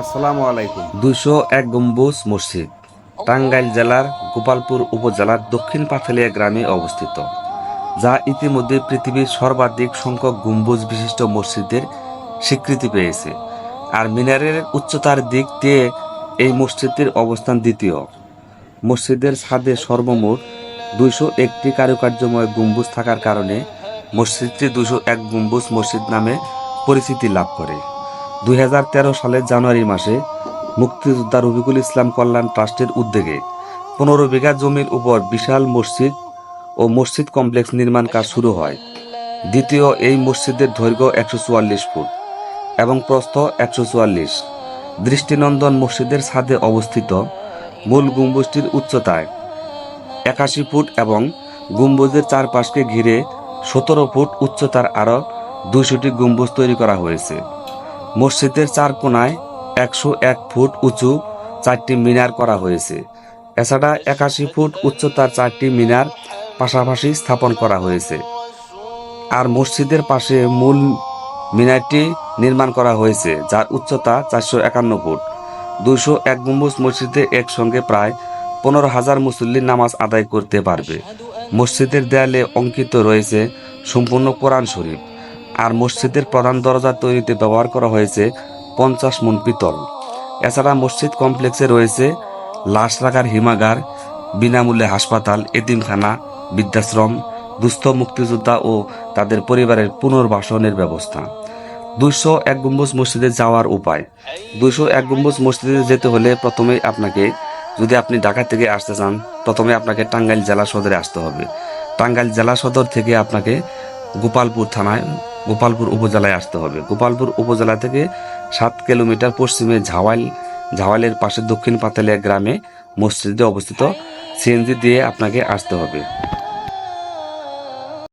আসসালামু আলাইকুম। দুইশো এক গম্বুজ মসজিদ, টাঙ্গাইল জেলার গোপালপুর উপজেলার দক্ষিণ পাথালিয়া গ্রামে অবস্থিত, যা ইতিমধ্যে পৃথিবীর সর্বাধিক সংখ্যক গম্বুজ বিশিষ্ট মসজিদের স্বীকৃতি পেয়েছে আর মিনারের উচ্চতার দিক দিয়ে এই মসজিদের অবস্থান দ্বিতীয়। মসজিদের ছাদে সর্বমোট দুইশো একটি কারুকার্যময় গম্বুজ থাকার কারণে মসজিদটি দুইশো এক গম্বুজ মসজিদ নামে পরিচিতি লাভ করে। দুই হাজার তেরো সালের জানুয়ারি মাসে মুক্তিযোদ্ধা রফিকুল ইসলাম কল্যাণ ট্রাস্টের উদ্যোগে পনেরো বিঘা জমির উপর বিশাল মসজিদ ও মসজিদ কমপ্লেক্স নির্মাণ কাজ শুরু হয়। দ্বিতীয় এই মসজিদের দৈর্ঘ্য একশো চুয়াল্লিশ ফুট এবং প্রস্থ একশো চুয়াল্লিশ। দৃষ্টিনন্দন মসজিদের ছাদে অবস্থিত মূল গম্বুজটির উচ্চতায় একাশি ফুট এবং গম্বুজের চারপাশকে ঘিরে সতেরো ফুট উচ্চতার আরও দুইশোটি গম্বুজ তৈরি করা হয়েছে। মসজিদের চার কোনায় একশো এক ফুট উঁচু চারটি মিনার করা হয়েছে। এছাড়া একাশি ফুট উচ্চতার চারটি মিনার পাশাপাশি স্থাপন করা হয়েছে। আর মসজিদের পাশে মূল মিনারটি নির্মাণ করা হয়েছে, যার উচ্চতা চারশো একান্ন ফুট। দুইশো এক গম্বুজ মসজিদে একসঙ্গে প্রায় পনেরো হাজার মুসল্লি নামাজ আদায় করতে পারবে। মসজিদের দেয়ালে অঙ্কিত রয়েছে সম্পূর্ণ কোরআন শরীফ। আর মসজিদের প্রধান দরজা তৈরিতে ব্যবহার করা হয়েছে পঞ্চাশ মন পিতল। এছাড়া মসজিদ কমপ্লেক্সে রয়েছে লাশ রাখার হিমাগার, বিনামূল্যে হাসপাতাল, এতিমখানা, বৃদ্ধাশ্রম, দুস্থ মুক্তিযোদ্ধা ও তাদের পরিবারের পুনর্বাসনের ব্যবস্থা। দুইশো এক গম্বুজ মসজিদে যাওয়ার উপায়। দুইশো এক গম্বুজ মসজিদে যেতে হলে প্রথমেই আপনাকে, যদি আপনি ঢাকা থেকে আসতে চান, প্রথমে আপনাকে টাঙ্গাইল জেলা সদরে আসতে হবে। টাঙ্গাইল জেলা সদর থেকে আপনাকে গোপালপুর থানায় গোপালপুর উপজেলায় আসতে হবে। গোপালপুর উপজেলা থেকে সাত কিলোমিটার পশ্চিমে ঝাওয়াল ঝাওয়ালের পাশে দক্ষিণ পাতালিয়া গ্রামে মসজিদে অবস্থিত সিএনজি দিয়ে আপনাকে আসতে হবে।